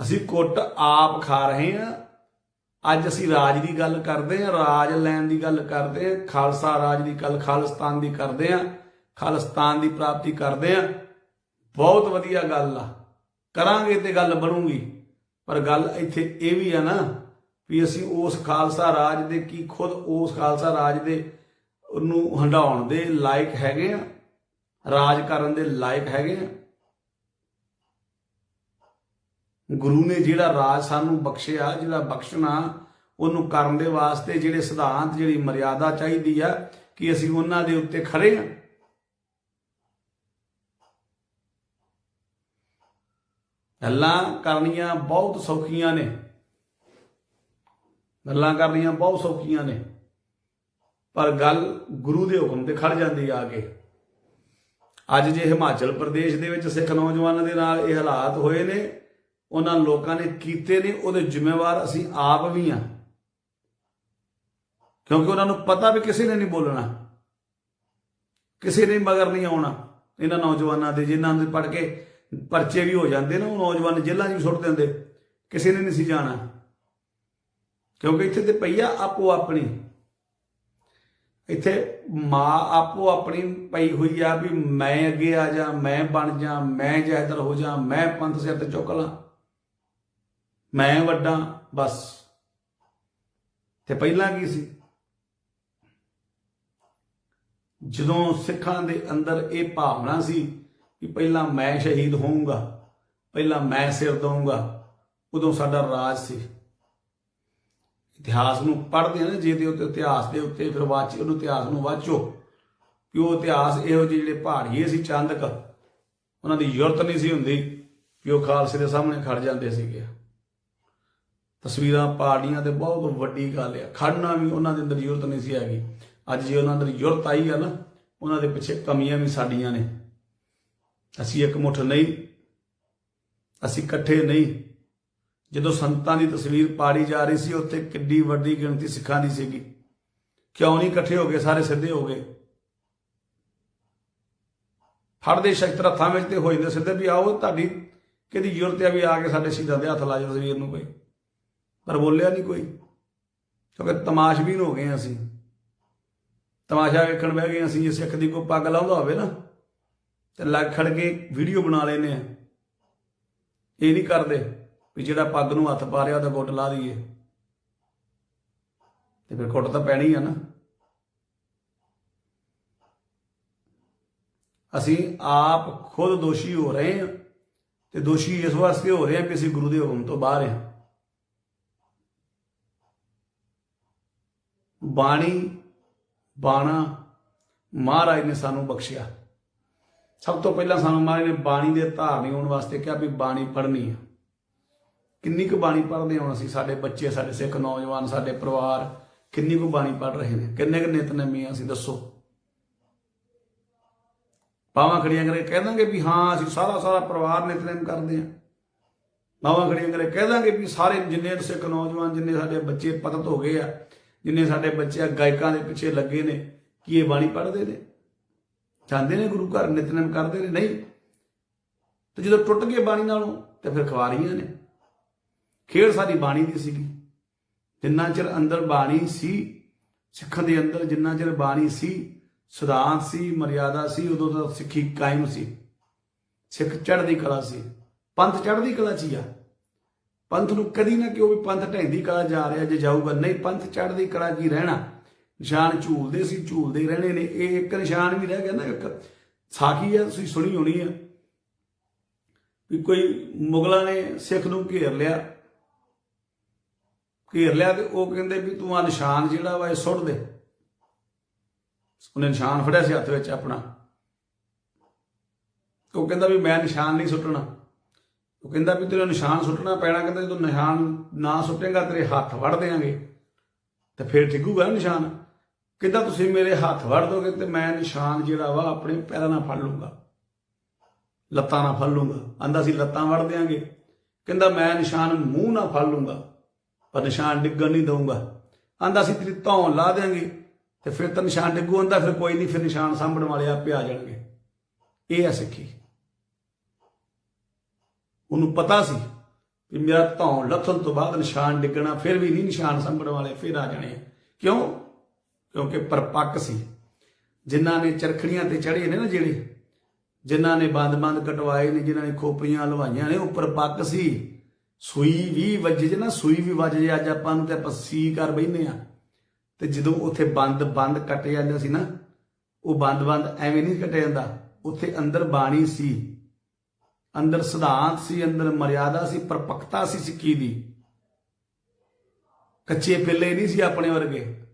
ਅਸੀਂ ਕੁੱਟ ਆਪ ਖਾ ਰਹੇ ਹਾਂ। ਅੱਜ ਅਸੀਂ ਰਾਜ ਦੀ ਗੱਲ ਕਰਦੇ ਹਾਂ, ਰਾਜ ਲੈਣ ਦੀ ਗੱਲ ਕਰਦੇ ਹਾਂ, ਖਾਲਸਾ ਰਾਜ ਦੀ ਗੱਲ ਖਾਲਿਸਤਾਨ ਦੀ ਕਰਦੇ ਹਾਂ, ਖਾਲਿਸਤਾਨ ਦੀ ਪ੍ਰਾਪਤੀ ਕਰਦੇ ਹਾਂ। ਬਹੁਤ ਵਧੀਆ ਗੱਲ ਆ। ਕਰਾਂਗੇ ਤੇ ਗੱਲ ਬਣੂਗੀ। ਪਰ ਗੱਲ ਇੱਥੇ ਇਹ ਵੀ ਆ ਨਾ ਵੀ ਅਸੀਂ ਉਸ ਖਾਲਸਾ ਰਾਜ ਦੇ ਕੀ ਖੁਦ ਉਸ ਖਾਲਸਾ ਰਾਜ ਦੇ ਨੂੰ ਹੰਡਾਉਣ ਦੇ ਲਾਇਕ ਹੈਗੇ ਆ ਰਾਜ ਕਰਨ ਦੇ ਲਾਇਕ ਹੈਗੇ ਆ ਗੁਰੂ ਨੇ ਜਿਹੜਾ ਰਾਜ ਸਾਨੂੰ ਬਖਸ਼ਿਆ, ਜਿਹੜਾ ਬਖਸ਼ਣਾ, ਉਹਨੂੰ ਕਰਨ ਦੇ ਵਾਸਤੇ ਜਿਹੜੇ ਸਿਧਾਂਤ, ਜਿਹੜੀ ਮਰਿਆਦਾ ਚਾਹੀਦੀ ਆ, ਕਿ ਅਸੀਂ ਉਹਨਾਂ ਦੇ ਉੱਤੇ ਖੜੇ ਆ। ਗੱਲਾਂ ਕਰਨੀਆਂ ਬਹੁਤ ਸੌਖੀਆਂ ਨੇ। ਗੱਲਾਂ ਕਰਨੀਆਂ ਬਹੁਤ ਸੌਖੀਆਂ ਨੇ। ਪਰ ਗੱਲ ਗੁਰੂ ਦੇ ਹੁਕਮ ਤੇ ਖੜ ਜਾਂਦੀ ਆ ਕੇ। ਅੱਜ ਜੇ ਹਿਮਾਚਲ ਪ੍ਰਦੇਸ਼ ਦੇ ਵਿੱਚ ਸਿੱਖ ਨੌਜਵਾਨਾਂ ਦੇ ਨਾਲ ਇਹ ਹਾਲਾਤ ਹੋਏ ਨੇ ਉਹਨਾਂ ਲੋਕਾਂ ਨੇ ਕੀਤੇ ਨੇ, ਉਹਦੇ ਜ਼ਿੰਮੇਵਾਰ ਅਸੀਂ ਆਪ ਵੀ ਆ ਕਿਉਂਕਿ ਉਹਨਾਂ ਨੂੰ ਪਤਾ ਵੀ ਕਿਸੇ ਨੇ ਨਹੀਂ ਬੋਲਣਾ। ਕਿਸੇ ਨੇ ਮਗਰ ਨਹੀਂ ਆਉਣਾ। ਇਹਨਾਂ ਨੌਜਵਾਨਾਂ ਦੇ ਜਿਨ੍ਹਾਂ ਦੇ ਪੜ ਕੇ ਪਰਚੇ ਵੀ ਹੋ ਜਾਂਦੇ ਨੇ, ਉਹ ਨੌਜਵਾਨ ਜੇਲ੍ਹਾਂ 'ਚ ਵੀ ਸੁੱਟ ਦਿੰਦੇ। ਕਿਸੇ ਨੇ ਨਹੀਂ ਸੀ ਜਾਣਾ। ਕਿਉਂਕਿ ਇੱਥੇ ਤੇ ਪਈਆ ਆਪੋ ਆਪਣੀ। ਇੱਥੇ ਮਾਂ ਆਪੋ ਆਪਣੀ ਪਈ ਹੋਈ ਆ ਵੀ ਮੈਂ ਅੱਗੇ ਆ ਜਾ, ਮੈਂ ਬਣ ਜਾ, ਮੈਂ ਜਹਦਰ ਹੋ ਜਾ, ਮੈਂ ਪੰਥ ਸਿਰ ਤੇ ਚੁੱਕ ਲਾਂ। ਮੈਂ ਵੱਡਾ, ਬਸ। ਤੇ ਪਹਿਲਾਂ ਕੀ ਸੀ? ਜਦੋਂ ਸਿੱਖਾਂ ਦੇ ਅੰਦਰ ਇਹ ਭਾਵਨਾ ਸੀ ਕਿ ਪਹਿਲਾਂ ਮੈਂ ਸ਼ਹੀਦ ਹੋਊਂਗਾ, ਪਹਿਲਾਂ ਮੈਂ ਸਿਰ ਦਊਂਗਾ, ਉਦੋਂ ਸਾਡਾ ਰਾਜ ਸੀ। ਇਤਿਹਾਸ ਨੂੰ ਪੜ੍ਹਦੇ ਆ ਨਾ, ਜੇ ਤੇ ਉੱਤੇ ਇਤਿਹਾਸ ਦੇ ਉੱਤੇ ਫਿਰ ਵਾਚ, ਉਹਨੂੰ ਇਤਿਹਾਸ ਨੂੰ ਵਾਚੋ। ਕਿ ਉਹ ਇਤਿਹਾਸ ਇਹੋ ਜਿਹੇ ਜਿਹੜੇ ਪਹਾੜੀਏ ਸੀ, ਚੰਦਕ, ਉਹਨਾਂ ਦੀ ਯੁਰਤ ਨਹੀਂ ਸੀ ਹੁੰਦੀ ਕਿ ਉਹ ਖਾਲਸੇ ਦੇ ਸਾਹਮਣੇ ਖੜ ਜਾਂਦੇ ਸੀਗੇ। ਤਸਵੀਰਾਂ ਪਾੜੀਆਂ ਤੇ ਬਹੁਤ ਵੱਡੀ ਗੱਲ ਆ। ਖੜਨਾ ਵੀ ਉਹਨਾਂ ਦੇ ਅੰਦਰ ਜ਼ਰੂਰਤ ਨਹੀਂ ਸੀ ਹੈਗੀ। ਅੱਜ ਜੇ ਉਹਨਾਂ ਅੰਦਰ ਜ਼ਰੂਰਤ ਆਈ ਆ ਨਾ, ਉਹਨਾਂ ਦੇ ਪਿੱਛੇ ਕਮੀਆਂ ਵੀ ਸਾਡੀਆਂ ਨੇ। ਅਸੀਂ ਇੱਕ ਮੁੱਠ ਨਹੀਂ, ਅਸੀਂ ਇਕੱਠੇ ਨਹੀਂ। ਜਦੋਂ ਸੰਤਾਂ ਦੀ ਤਸਵੀਰ ਪਾੜੀ ਜਾ ਰਹੀ ਸੀ, ਉੱਥੇ ਕਿੱਡੀ ਵੱਡੀ ਗਿਣਤੀ ਸਿੱਖਾਂ ਦੀ ਸੀਗੀ। ਕਿਉਂ ਨਹੀਂ ਇਕੱਠੇ ਹੋ ਗਏ? ਸਾਰੇ ਸਿੱਧੇ ਹੋ ਗਏ। ਫੜਦੇ ਸ਼ਖਤ ਹੱਥਾਂ ਵਿੱਚ ਤੇ ਹੋ ਜਾਂਦੇ ਸਿੱਧੇ ਵੀ ਆਓ, ਤੁਹਾਡੀ ਕਿਹਦੀ ਜ਼ਰੂਰਤ ਹੈ ਵੀ ਆ ਕੇ ਸਾਡੇ ਸ਼ਹੀਦਾਂ ਦੇ ਹੱਥ ਲਾ ਜਾਓ ਸਰੀਰ ਨੂੰ ਕੋਈ? ਪਰ ਬੋਲਿਆ ਨਹੀਂ ਕੋਈ, ਕਿਉਂਕਿ ਤਮਾਸ਼ਬੀਨ ਹੋ ਗਏ ਅਸੀਂ। ਤਮਾਸ਼ਾ ਵੇਖਣ ਬਹਿ ਗਏ ਅਸੀਂ, ਜੇ ਸਿੱਖ ਦੀ ਕੋਈ ਪੱਗ ਲਾਉਂਦਾ ਹੋਵੇ ਨਾ, ਤੇ ਲੱਗ ਖੜ ਕੇ ਵੀਡੀਓ ਬਣਾ ਲੈਨੇ ਆ। ਇਹ ਨਹੀਂ ਕਰਦੇ ਵੀ ਜਿਹੜਾ ਪੱਗ ਨੂੰ ਹੱਥ ਪਾ ਰਿਹਾ, ਉਹਦਾ ਗੁੱਟ ਲਾ ਦਈਏ। ਤੇ ਫਿਰ ਕੁੱਟ ਤਾਂ ਪੈਣੀ ਆ ਨਾ। ਅਸੀਂ ਆਪ ਖੁਦ ਦੋਸ਼ੀ ਹੋ ਰਹੇ ਹਾਂ, ਤੇ ਦੋਸ਼ੀ ਇਸ ਵਾਸਤੇ ਹੋ ਰਹੇ ਹਾਂ ਕਿ ਅਸੀਂ ਗੁਰੂ ਦੇ ਹੁਕਮ ਤੋਂ ਬਾਹਰ ਹਾਂ। ਬਾਣੀ, ਬਾਣਾ, ਮਹਾਰਾਜ ਨੇ ਸਾਨੂੰ ਬਖਸ਼ਿਆ। ਸਭ ਤੋਂ ਪਹਿਲਾਂ ਸਾਨੂੰ ਮਹਾਰਾਜ ਨੇ ਬਾਣੀ ਦੇ ਧਾਰਨੀ ਹੋਣ ਵਾਸਤੇ ਕਿਹਾ ਵੀ ਬਾਣੀ ਪੜ੍ਹਨੀ ਆ। ਕਿੰਨੀ ਕੁ ਬਾਣੀ ਪੜ੍ਹਦੇ ਹਾਂ ਅਸੀਂ, ਸਾਡੇ ਬੱਚੇ, ਸਾਡੇ ਸਿੱਖ ਨੌਜਵਾਨ, ਸਾਡੇ ਪਰਿਵਾਰ, ਕਿੰਨੀ ਕੁ ਬਾਣੀ ਪੜ੍ਹ ਰਹੇ ਨੇ? ਕਿੰਨੇ ਕੁ ਨਿਤਨੇਮੀ ਆ ਅਸੀਂ ਦੱਸੋ। ਬਾਵਾਂ ਖੜੀਆਂ ਕਰੇ ਕਹਿ ਦਾਂਗੇ ਵੀ ਹਾਂ, ਅਸੀਂ ਸਾਰਾ ਸਾਰਾ ਪਰਿਵਾਰ ਨਿਤਨੇਮ ਕਰਦੇ ਹਾਂ। ਬਾਵਾਂ ਖੜੀਆਂ ਕਰੇ ਕਹਿ ਦਾਂਗੇ ਵੀ ਸਾਰੇ ਜਿੰਨੇ ਸਿੱਖ ਨੌਜਵਾਨ, ਜਿੰਨੇ ਸਾਡੇ ਬੱਚੇ ਪਤਤ ਹੋ ਗਏ ਆ ਜਿੰਨੇ ਸਾਡੇ ਬੱਚੇ ਆ, ਗਾਇਕਾਂ ਦੇ ਪਿੱਛੇ ਲੱਗੇ ਨੇ, ਕੀ ਇਹ ਬਾਣੀ ਪੜ੍ਹਦੇ ਨੇ? ਜਾਂਦੇ ਨੇ ਗੁਰੂ ਘਰ, ਨਿਤਨੇਮ ਕਰਦੇ ਨੇ? ਨਹੀਂ। ਤੇ ਜਦੋਂ ਟੁੱਟ ਗਏ ਬਾਣੀ ਨਾਲੋਂ, ਤੇ ਫਿਰ ਖਵਾਰੀਆਂ ਨੇ। ਖੇਡ ਸਾਡੀ ਬਾਣੀ ਦੀ ਸੀਗੀ। ਜਿੰਨਾ ਚਿਰ ਅੰਦਰ ਬਾਣੀ ਸੀ, ਸਿੱਖਾਂ ਦੇ ਅੰਦਰ ਜਿੰਨਾ ਚਿਰ ਬਾਣੀ ਸੀ, ਸਿਧਾਂਤ ਸੀ, ਮਰਿਆਦਾ ਸੀ, ਉਦੋਂ ਤੱਕ ਸਿੱਖੀ ਕਾਇਮ ਸੀ। ਸਿੱਖ ਚੜ੍ਹਦੀ ਕਲਾ ਸੀ। ਪੰਥ ਚੜ੍ਹਦੀ ਕਲਾ ਚ ਹੀ ਆ। ਪੰਥ ਨੂੰ ਕਦੀ ਨਾ ਕਿਉਂ ਵੀ ਪੰਥ ਢਹਿੰਦੀ ਕਲਾ ਜਾ ਰਿਹਾ, ਜੇ ਜਾਊਗਾ ਨਹੀਂ, ਪੰਥ ਚੜ੍ਹਦੀ ਕਲਾ ਕੀ ਰਹਿਣਾ। ਨਿਸ਼ਾਨ ਝੂਲਦੇ ਸੀ, ਝੂਲਦੇ ਰਹਿਣੇ ਨੇ। ਇਹ ਇੱਕ ਨਿਸ਼ਾਨ ਵੀ ਰਹਿ ਗਿਆ ਨਾ, ਇੱਕ ਸਾਖੀ ਆ, ਤੁਸੀਂ ਸੁਣੀ ਹੋਣੀ ਆ। ਵੀ ਕੋਈ ਮੁਗਲਾਂ ਨੇ ਸਿੱਖ ਨੂੰ ਘੇਰ ਲਿਆ। ਘੇਰ ਲਿਆ ਤੇ ਉਹ ਕਹਿੰਦੇ ਵੀ ਤੂੰ ਆ ਨਿਸ਼ਾਨ ਜਿਹੜਾ ਵਾ ਇਹ ਸੁੱਟ ਦੇ। ਉਹਨੇ ਨਿਸ਼ਾਨ ਫੜਿਆ ਸੀ ਹੱਥ ਵਿੱਚ ਆਪਣਾ। ਉਹ ਕਹਿੰਦਾ ਵੀ ਮੈਂ ਨਿਸ਼ਾਨ ਨਹੀਂ ਸੁੱਟਣਾ। ਉਹ ਕਹਿੰਦਾ ਵੀ ਤੇਰਾ ਨਿਸ਼ਾਨ ਸੁੱਟਣਾ ਪੈਣਾ, ਕਹਿੰਦਾ ਜਦੋਂ ਨਿਸ਼ਾਨ ਨਾ ਸੁੱਟੇਗਾ ਤੇਰੇ ਹੱਥ ਵੜ ਦੇਾਂਗੇ ਤੇ ਫਿਰ ਡਿੱਗੂਗਾ ਨਿਸ਼ਾਨ। ਕਹਿੰਦਾ ਤੁਸੀਂ ਮੇਰੇ ਹੱਥ ਵੜ ਦੋਗੇ ਤੇ ਮੈਂ ਨਿਸ਼ਾਨ ਜਿਹੜਾ ਵਾ ਆਪਣੇ ਪੈਰਾਂ ਨਾਲ ਫੜ ਲੂੰਗਾ। ਲੱਤਾਂ ਨਾਲ ਫੜ ਲੂੰਗਾ। ਆਂਦਾ ਸੀ ਲੱਤਾਂ ਵੜ ਦੇਾਂਗੇ ਕਹਿੰਦਾ ਮੈਂ ਨਿਸ਼ਾਨ ਮੂੰਹ ਨਾਲ ਫੜ ਲੂੰਗਾ, ਪਰ ਨਿਸ਼ਾਨ ਡਿੱਗਣ ਨਹੀਂ ਦਊਂਗਾ। ਆਂਦਾ ਸੀ ਤੇਰੀ ਧੌਣ ਲਾ ਦੇਾਂਗੇ ਤੇ ਫਿਰ ਤਾਂ ਨਿਸ਼ਾਨ ਡਿੱਗੂ, ਆਂਦਾ ਫਿਰ ਕੋਈ ਨਹੀਂ, ਫਿਰ ਨਿਸ਼ਾਨ ਸਾਂਭਣ ਵਾਲੇ ਆਪੇ ਆ ਜਾਣਗੇ। ਇਹ ਹੈ ਸਿੱਖੀ। ਉਹਨੂੰ ਪਤਾ ਸੀ ਕਿ ਮੇਰਾ ਧੌਣ ਲੱਥਣ ਤੋਂ ਬਾਅਦ ਨਿਸ਼ਾਨ ਡਿੱਗਣਾ, ਫਿਰ ਵੀ ਨਹੀਂ ਨਿਸ਼ਾਨ ਸੰਭਣ ਵਾਲੇ, ਫਿਰ ਆ ਜਾਣੇ ਕਿਉਂ? ਕਿਉਂਕਿ ਪਰਪੱਕ ਸੀ। ਜਿਨ੍ਹਾਂ ਨੇ ਚਰਖੜੀਆਂ ਤੇ ਚੜੇ ਨੇ ਨਾ ਜਿਹੜੇ, ਜਿਨ੍ਹਾਂ ਨੇ ਬੰਦ-ਬੰਦ ਕਟਵਾਏ ਨੇ, ਜਿਨ੍ਹਾਂ ਨੇ ਖੋਪਰੀਆਂ ਲਵਾਈਆਂ ਨੇ, ਉਹ ਪਰਪੱਕ ਸੀ। ਸੂਈ ਵੀ ਵੱਜੇ ਜੇ ਨਾ, ਸੂਈ ਵੀ ਵੱਜ ਜੇ, ਅੱਜ ਆਪਾਂ ਨੂੰ ਤੇ ਆਪਾਂ ਸੀ ਕਰ ਬੈਨੇ ਆ। ਤੇ ਜਦੋਂ ਉੱਥੇ ਬੰਦ ਬੰਦ ਕੱਟੇ ਜਾਂਦਾ ਸੀ ਨਾ, ਉਹ ਬੰਦ ਬੰਦ ਐਵੇਂ ਨਹੀਂ ਕੱਟਿਆ ਜਾਂਦਾ, ਉੱਥੇ ਅੰਦਰ ਬਾਣੀ ਸੀ। ਅੰਦਰ ਸਿਧਾਂਤ ਸੀ, ਅੰਦਰ ਮਰਿਆਦਾ ਸੀ ਪਰਪੱਕਤਾ ਸੀ ਸਿੱਖੀ ਦੀ। ਕੱਚੇ ਪਿੱਲੇ ਨਹੀਂ ਸੀ ਆਪਣੇ ਵਰਗੇ।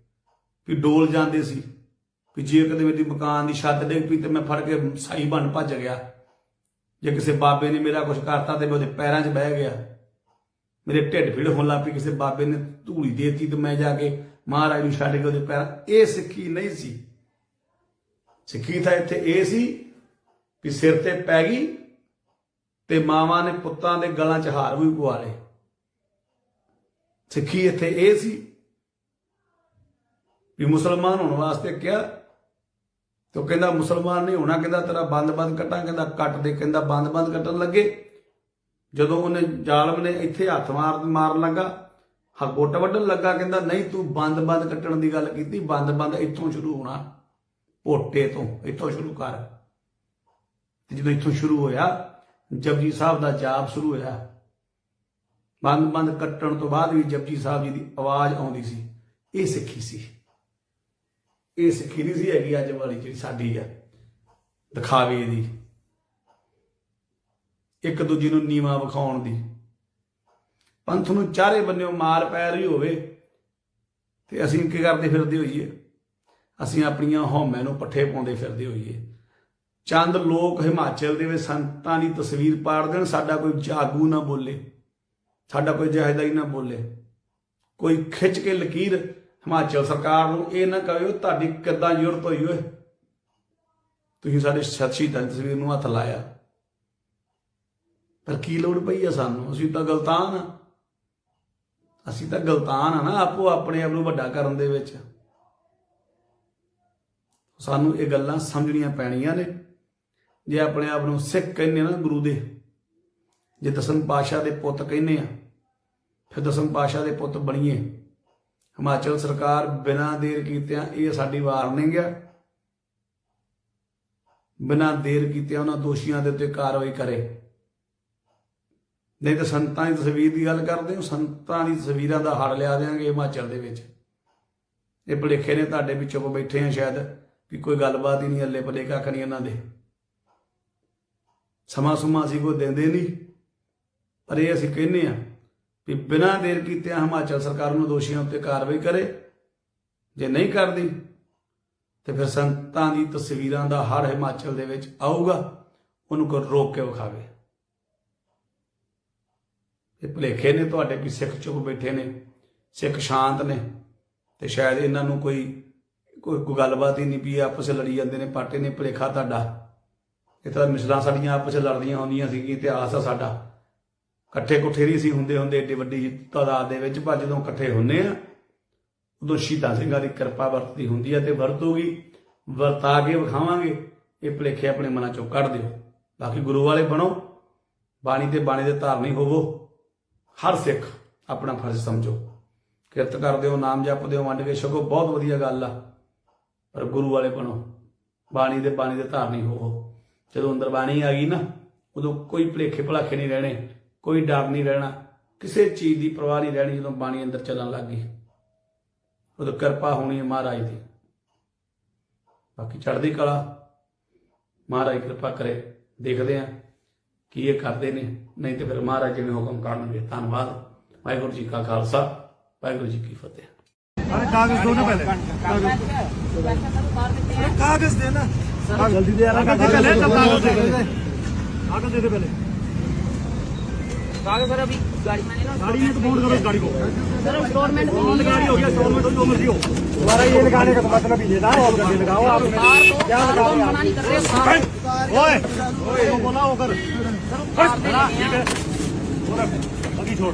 ਵੀ ਡੋਲ ਜਾਂਦੇ ਸੀ। ਵੀ ਜੇ ਕਦੇ ਮੇਰੀ ਮਕਾਨ ਦੀ ਛੱਤ ਡਿੱਗ ਪਈ ਤੇ ਮੈਂ ਫੜ ਕੇ ਸਾਈ ਬਣ ਭੱਜ ਗਿਆ। ਜੇ ਕਿਸੇ ਬਾਬੇ ਨੇ ਮੇਰਾ ਕੁਝ ਕਰਤਾ ਤੇ ਮੈਂ ਉਹਦੇ ਪੈਰਾਂ 'ਚ ਬਹਿ ਗਿਆ। ਮੇਰੇ ਢਿੱਡ ਪੀੜ ਹੋਣ ਲੱਗ ਪਈ, ਕਿਸੇ ਬਾਬੇ ਨੇ ਧੂੜੀ ਦੇਤੀ ਤੇ ਮੈਂ ਜਾ ਕੇ ਮਹਾਰਾਜ ਨੂੰ ਛੱਡ ਕੇ ਉਹਦੇ ਪੈਰਾਂ ਇਹ ਸਿੱਖੀ ਨਹੀਂ ਸੀ। ਸਿੱਖੀ ਤਾਂ ਇੱਥੇ ਇਹ ਸੀ ਵੀ ਸਿਰ ਤੇ ਪੈ ਗਈ ਤੇ ਮਾਵਾਂ ਨੇ ਪੁੱਤਾਂ ਦੇ ਗਲਾਂ 'ਚ ਹਾਰ ਵੀ ਪਵਾ ਲਏ। ਸਿੱਖੀ ਇੱਥੇ ਇਹ ਸੀ ਵੀ ਮੁਸਲਮਾਨ ਹੋਣ ਵਾਸਤੇ ਕਿਹਾ, ਤੇ ਕਹਿੰਦਾ, ਮੁਸਲਮਾਨ ਨਹੀਂ ਹੋਣਾ, ਕਹਿੰਦਾ, ਤੇਰਾ ਬੰਦ-ਬੰਦ ਕੱਟਾਂ, ਕਹਿੰਦਾ, ਕੱਟ ਦੇ, ਕਹਿੰਦਾ ਬੰਦ-ਬੰਦ ਕੱਟਣ ਲੱਗੇ। ਜਦੋਂ ਉਹਨੇ ਜ਼ਾਲਮ ਨੇ ਇੱਥੇ ਹੱਥ ਮਾਰ, ਮਾਰਨ ਲੱਗਾ ਹ ਗੁੱਟ ਵੱਢਣ ਲੱਗਾ, ਕਹਿੰਦਾ, ਨਹੀਂ, ਤੂੰ ਬੰਦ-ਬੰਦ ਕੱਟਣ ਦੀ ਗੱਲ ਕੀਤੀ ਬੰਦ-ਬੰਦ ਇੱਥੋਂ ਸ਼ੁਰੂ ਹੋਣਾ, ਪੋਟੇ ਤੋਂ, ਇੱਥੋਂ ਸ਼ੁਰੂ ਕਰ। ਤੇ ਜਦੋਂ ਇੱਥੋਂ ਸ਼ੁਰੂ ਹੋਇਆ ਜਪਜੀ ਸਾਹਿਬ ਦਾ ਜਾਪ ਸ਼ੁਰੂ ਹੋਇਆ। ਬੰਦ-ਬੰਦ ਕੱਟਣ ਤੋਂ ਬਾਅਦ ਵੀ ਜਪਜੀ ਸਾਹਿਬ ਜੀ ਦੀ ਆਵਾਜ਼ ਆਉਂਦੀ ਸੀ। ਇਹ ਸਿੱਖੀ ਸੀ। ਇਹ ਸਿੱਖੀ ਨਹੀਂ ਸੀ ਹੈਗੀ ਅੱਜ ਵਾਲੀ ਜਿਹੜੀ ਸਾਡੀ ਆ, ਦਿਖਾਵੇ ਦੀ। ਇੱਕ ਦੂਜੇ ਨੂੰ ਨੀਵਾ ਵਿਖਾਉਣ ਦੀ। ਪੰਥ ਨੂੰ ਚਾਰੇ ਬੰਨਿਓ ਮਾਰ ਪੈ ਰਹੀ ਹੋਵੇ, ਤੇ ਅਸੀਂ ਕੀ ਕਰਦੇ ਫਿਰਦੇ ਹੋਈਏ? ਅਸੀਂ ਆਪਣੀਆਂ ਹਉਮੈ ਨੂੰ ਪੱਠੇ ਪਾਉਂਦੇ ਫਿਰਦੇ ਹੋਈਏ। ਚੰਦ ਲੋਕ ਹਿਮਾਚਲ ਦੇ ਵਿੱਚ ਸੰਤਾਂ ਦੀ ਤਸਵੀਰ ਪਾੜ ਦੇਣ, ਸਾਡਾ ਕੋਈ ਜਾਗੂ ਨਾ ਬੋਲੇ, ਸਾਡਾ ਕੋਈ ਜਹਦਾਈ ਨਾ ਬੋਲੇ। ਕੋਈ ਖਿੱਚ ਕੇ ਲਕੀਰ ਹਿਮਾਚਲ ਸਰਕਾਰ ਨੂੰ ਇਹ ਨਾ ਕਹੇ ਤੁਹਾਡੀ ਕਿੱਦਾਂ ਜ਼ਰੂਰਤ ਹੋਈ ਓਏ? ਤੁਸੀਂ ਸਾਡੇ ਸੱਚੀ ਦੀ ਤਸਵੀਰ ਨੂੰ ਹੱਥ ਲਾਇਆ। ਪਰ ਕੀ ਲੋੜ ਪਈ ਆ ਸਾਨੂੰ? ਅਸੀਂ ਤਾਂ ਗਲਤਾਨ ਆ। ਅਸੀਂ ਤਾਂ ਗਲਤਾਨ ਆ ਨਾ ਆਪੋ ਆਪਣੇ ਆਪ ਨੂੰ ਵੱਡਾ ਕਰਨ ਦੇ ਵਿੱਚ। ਸਾਨੂੰ ਇਹ ਗੱਲਾਂ ਸਮਝਣੀਆਂ ਪੈਣੀਆਂ ਨੇ। ਜੇ ਆਪਣੇ ਆਪ ਨੂੰ ਸਿੱਖ ਕਹਿੰਦੇ ਨਾ ਗੁਰੂ ਦੇ, ਜੇ ਦਸਮ ਪਾਸ਼ਾ ਦੇ ਪੁੱਤ ਕਹਿੰਦੇ ਆ, ਫਿਰ ਦਸਮ ਪਾਸ਼ਾ ਦੇ ਪੁੱਤ ਬਣੀਏ। ਹਿਮਾਚਲ ਸਰਕਾਰ ਬਿਨਾਂ ਦੇਰ ਕੀਤਿਆਂ ਇਹ ਸਾਡੀ ਵਾਰਨਿੰਗ ਆ। ਬਿਨਾਂ ਦੇਰ ਕੀਤਿਆਂ ਉਹਨਾਂ ਦੋਸ਼ੀਆਂ ਦੇ ਉੱਤੇ ਕਾਰਵਾਈ ਕਰੇ। ਨਹੀਂ ਤਾਂ ਸੰਤਾਂ ਦੀ ਤਸਵੀਰ ਦੀ ਗੱਲ ਕਰਦੇ ਹੋ, ਸੰਤਾਂ ਦੀ ਤਸਵੀਰਾਂ ਦਾ ਹੜ ਲਿਆ ਦੇਾਂਗੇ ਹਿਮਾਚਲ ਦੇ ਵਿੱਚ। ਇਹ ਭੁਲੇਖੇ ਨੇ ਤੁਹਾਡੇ ਵਿੱਚ ਚੁੱਪ ਬੈਠੇ ਆ ਸ਼ਾਇਦ, ਵੀ ਕੋਈ ਗੱਲਬਾਤ ਹੀ ਨਹੀਂ, ਹੱਲੇ ਭਲੇਖਾ ਕੱਖ ਇਹਨਾਂ ਦੇ। ਸਮਾਂ ਸੁਮਾ ਅਸੀਂ ਕੋਈ ਦਿੰਦੇ ਨਹੀਂ। ਪਰ ਇਹ ਅਸੀਂ ਕਹਿੰਦੇ ਆ ਵੀ ਬਿਨਾਂ ਦੇਰ ਕੀਤਿਆਂ ਹਿਮਾਚਲ ਸਰਕਾਰ ਨੂੰ ਦੋਸ਼ੀਆਂ ਉੱਤੇ ਕਾਰਵਾਈ ਕਰੇ। ਜੇ ਨਹੀਂ ਕਰਦੀ, ਤੇ ਫਿਰ ਸੰਤਾਂ ਦੀ ਤਸਵੀਰਾਂ ਦਾ ਹੜ ਹਿਮਾਚਲ ਦੇ ਵਿੱਚ ਆਊਗਾ, ਉਹਨੂੰ ਕੋਈ ਰੋਕ ਕੇ ਵਿਖਾਵੇ। ਇਹ ਭੁਲੇਖੇ ਨੇ ਤੁਹਾਡੇ ਵੀ ਸਿੱਖ ਚੁੱਪ ਬੈਠੇ ਨੇ, ਸਿੱਖ ਸ਼ਾਂਤ ਨੇ, ਤੇ ਸ਼ਾਇਦ ਇਹਨਾਂ ਨੂੰ ਕੋਈ ਕੋਈ ਗੱਲਬਾਤ ਹੀ ਨਹੀਂ ਵੀ ਆਪਸ ਲੜੀ ਜਾਂਦੇ ਨੇ ਪਾਟੇ ਨੇ ਭੁਲੇਖਾ ਤੁਹਾਡਾ। ਇਹ ਤਾਂ ਮਿਸਲਾਂ ਸਾਡੀਆਂ ਆਪਸ ਵਿੱਚ ਲੜਦੀਆਂ ਹੁੰਦੀਆਂ ਸੀ ਕਿ ਇਤਿਹਾਸ ਆ ਸਾਡਾ। ਇਕੱਠੇ ਕੁੱਠੇ ਨਹੀਂ ਸੀ ਹੁੰਦੇ ਹੁੰਦੇ, ਏਡੀ ਵੱਡੀ ਤਾਦਾਦ ਦੇ ਵਿੱਚ ਪਰ ਜਦੋਂ ਇਕੱਠੇ ਹੁੰਨੇ ਆ, ਉਦੋਂ ਸ਼ਹੀਦਾਂ ਸਿੰਘਾਂ ਦੀ ਕਿਰਪਾ ਵਰਤਦੀ ਹੁੰਦੀ ਹੈ ਤੇ ਵਰਤੂਗੀ। ਵਰਤਾ ਕੇ ਵਿਖਾਵਾਂਗੇ, ਇਹ ਭੁਲੇਖੇ ਆਪਣੇ ਮਨਾਂ ਚੋਂ ਕੱਢ ਦਿਓ। ਬਾਕੀ ਗੁਰੂ ਵਾਲੇ ਬਣੋ, ਬਾਣੀ ਤੇ ਬਾਣੀ ਦੇ ਧਾਰਨੀ ਹੋਵੋ। ਹਰ ਸਿੱਖ ਆਪਣਾ ਫਰਜ਼ ਸਮਝੋ। ਕਿਰਤ ਕਰਦੇ ਹੋ ਨਾਮ ਜਪਦੇ ਹੋ ਵੰਡ ਕੇ ਛਕੋ, ਬਹੁਤ ਵਧੀਆ ਗੱਲ ਆ। ਪਰ ਗੁਰੂ ਵਾਲੇ ਬਣੋ, ਬਾਣੀ ਦੇ ਬਾਣੀ ਦੇ ਧਾਰਨੀ ਹੋਵੋ। ਜਦੋਂ ਅੰਦਰ ਬਾਣੀ ਆ ਗਈ ਨਾ, ਉਦੋਂ ਕੋਈ ਭੁਲੇਖੇ ਭਲਾਖੇ ਨਹੀਂ ਰਹਿਣੇ, ਕੋਈ ਡਰ ਨਹੀਂ ਰਹਿਣਾ, ਕਿਸੇ ਚੀਜ਼ ਦੀ ਪਰਵਾਹ ਨਹੀਂ ਰਹਿਣੀ ਜਦੋਂ ਬਾਣੀ ਅੰਦਰ ਚੱਲਣ ਲੱਗ ਗਈ। ਉਦੋਂ ਕਿਰਪਾ ਹੋਣੀ ਹੈ ਮਹਾਰਾਜ ਦੀ। ਬਾਕੀ ਚੜ੍ਹਦੀ ਕਲਾ, ਮਹਾਰਾਜ ਕਿਰਪਾ ਕਰੇ, ਦੇਖਦੇ ਆ ਕੀ ਇਹ ਕਰਦੇ ਨੇ। ਨਹੀਂ ਤੇ ਫਿਰ ਮਹਾਰਾਜ ਜਿਵੇਂ ਹੁਕਮ ਕਰਨਗੇ, ਧੰਨਵਾਦ। ਵਾਹਿਗੁਰੂ ਜੀ ਕਾ ਖਾਲਸਾ, ਵਾਹਿਗੁਰੂ ਜੀ ਕੀ ਫਤਿਹ। जल्दी दे यार कागज़ पहले तब कागज़ दे दे कागज़ दे दे पहले। कागज़ सर अभी गाड़ी में ना गाड़ी में तो फ़ोन करो इस गाड़ी को। सर इंस्टॉलमेंट फ़ोन गाड़ी हो गया इंस्टॉलमेंट हो जो मर्ज़ी हो। तुम्हारा ये लगाने का तो मतलब ये था और जल्दी लगाओ आप? क्या लगा मना नहीं कर रहे बाहर। ओए। ओए तो बोला होकर। बड़ा ठीक है। और अभी छोड़।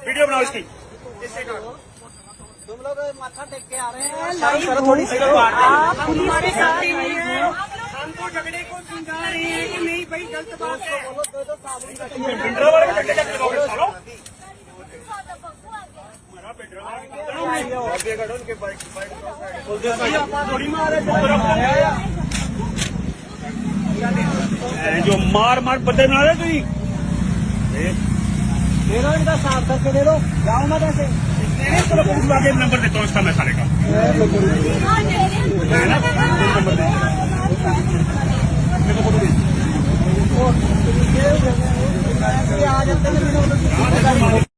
वीडियो बनाओ इसकी। तुम लोग माथा टेक के आ रहे हैं। थोड़ी सी तो आप हमारे साथ ही नहीं है। हमको झगड़े को समझा रहे हैं कि नहीं भाई गलत बात है। जो मार मार बदले बना रहे तुम दे दो इनका साफ़ करके दे दो। जाओ मत ऐसे आगे नंबर देता हूँ इसका मैं सारे का। नंबर दे। मेरे को फ़ोटो दे। आ जाते हैं